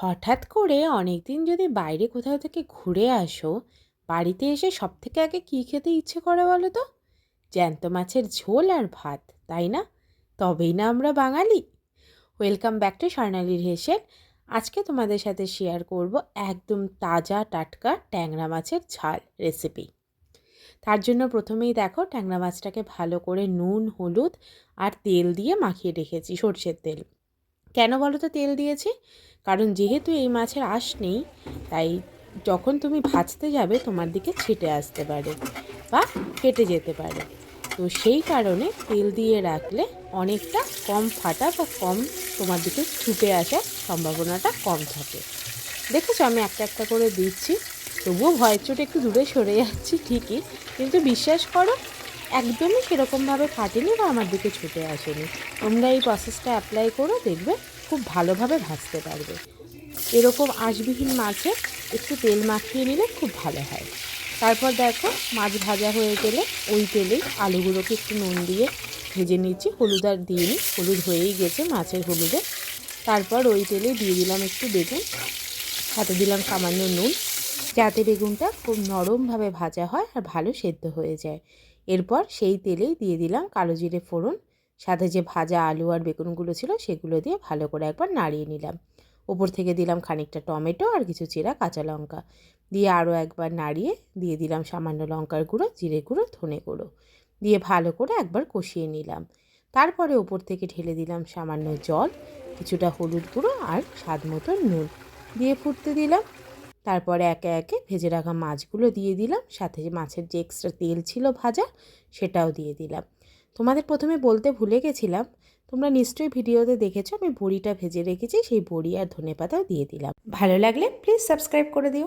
হঠাৎ করে অনেক দিন যদি বাইরে কোথাও থেকে ঘুরে আসো, বাড়িতে এসে সব থেকে আগে কী খেতে ইচ্ছে করে বলো তো? জ্যান্ত মাছের ঝোল আর ভাত, তাই না? তবেই না আমরা বাঙালি। ওয়েলকাম ব্যাক টু স্বর্ণালীর হেসেল আজকে তোমাদের সাথে শেয়ার করব একদম তাজা টাটকা ট্যাংরা মাছের ঝাল রেসিপি তার জন্য প্রথমেই দেখো ট্যাংরা মাছটাকে ভালো করে নুন, হলুদ আর তেল দিয়ে মাখিয়ে রেখেছি সর্ষের তেল। কেন বলো তো তেল দিয়েছি? কারণ যেহেতু এই মাছের আঁশ নেই, তাই যখন তুমি ভাজতে যাবে তোমার দিকে ছিটে আসতে পারে বা কেটে যেতে পারে। তো সেই কারণে তেল দিয়ে রাখলে অনেকটা কম ফাটা বা কম তোমার দিকে ছুটে আসার সম্ভাবনাটা কম থাকে। দেখেছ আমি একটা একটা করে দিচ্ছি, তবুও ভয়ের চোটে একটু দূরে সরে যাচ্ছি ঠিকই, কিন্তু বিশ্বাস করো একদমই সেরকমভাবে ফাটেনি বা আমার দিকে ছুটে আসেনি। তোমরা এই প্রসেসটা অ্যাপ্লাই করো, দেখবে খুব ভালোভাবে ভাজতে পারবে। এরকম আঁশবিহীন মাছে একটু তেল মাখিয়ে নিলে খুব ভালো হয়। তারপর দেখো, মাছ ভাজা হয়ে গেলে ওই তেলেই আলুগুলোকে একটু নুন দিয়ে ভেজে নিচ্ছি। হলুদ আর দিয়ে নিই হলুদ হয়েই গেছে মাছের হলুদে। তারপর ওই তেলে দিয়ে দিলাম একটু বেগুন। সাথে দিলাম সামান্য নুন। যাতে বেগুনটা খুব নরমভাবে ভাজা হয় আর ভালো সেদ্ধ হয়ে যায়। এরপর সেই তেলেই দিয়ে দিলাম কালো জিরে ফোড়ন। সাথে যে ভাজা আলু আর বেগুনগুলো ছিল সেগুলো দিয়ে ভালো করে একবার নাড়িয়ে নিলাম। ওপর থেকে দিলাম খানিকটা টমেটো আর কিছু চেরা কাঁচা লঙ্কা। দিয়ে আরও একবার নাড়িয়ে দিয়ে দিলাম সামান্য লঙ্কার গুঁড়ো, জিরে গুঁড়ো, ধনে গুঁড়ো। দিয়ে ভালো করে একবার কষিয়ে নিলাম। তারপরে ওপর থেকে ঢেলে দিলাম সামান্য জল, কিছুটা হলুদ গুঁড়ো আর স্বাদ মতো নুন। দিয়ে ফুটতে দিলাম তারপরে একে একে ভেজে রাখা মাছগুলো দিয়ে দিলাম। সাথে যে মাছের যে এক্সট্রা তেল ছিল ভাজা, সেটাও দিয়ে দিলাম। তোমাদের প্রথমে বলতে ভুলে গেছিলাম, তোমরা নিশ্চয়ই ভিডিওতে দেখেছ, আমি বড়িটা ভেজে রেখেছি, সেই বড়ি আর ধনে পাতাও দিয়ে দিলাম। ভালো লাগলে প্লিজ সাবস্ক্রাইব করে দিও।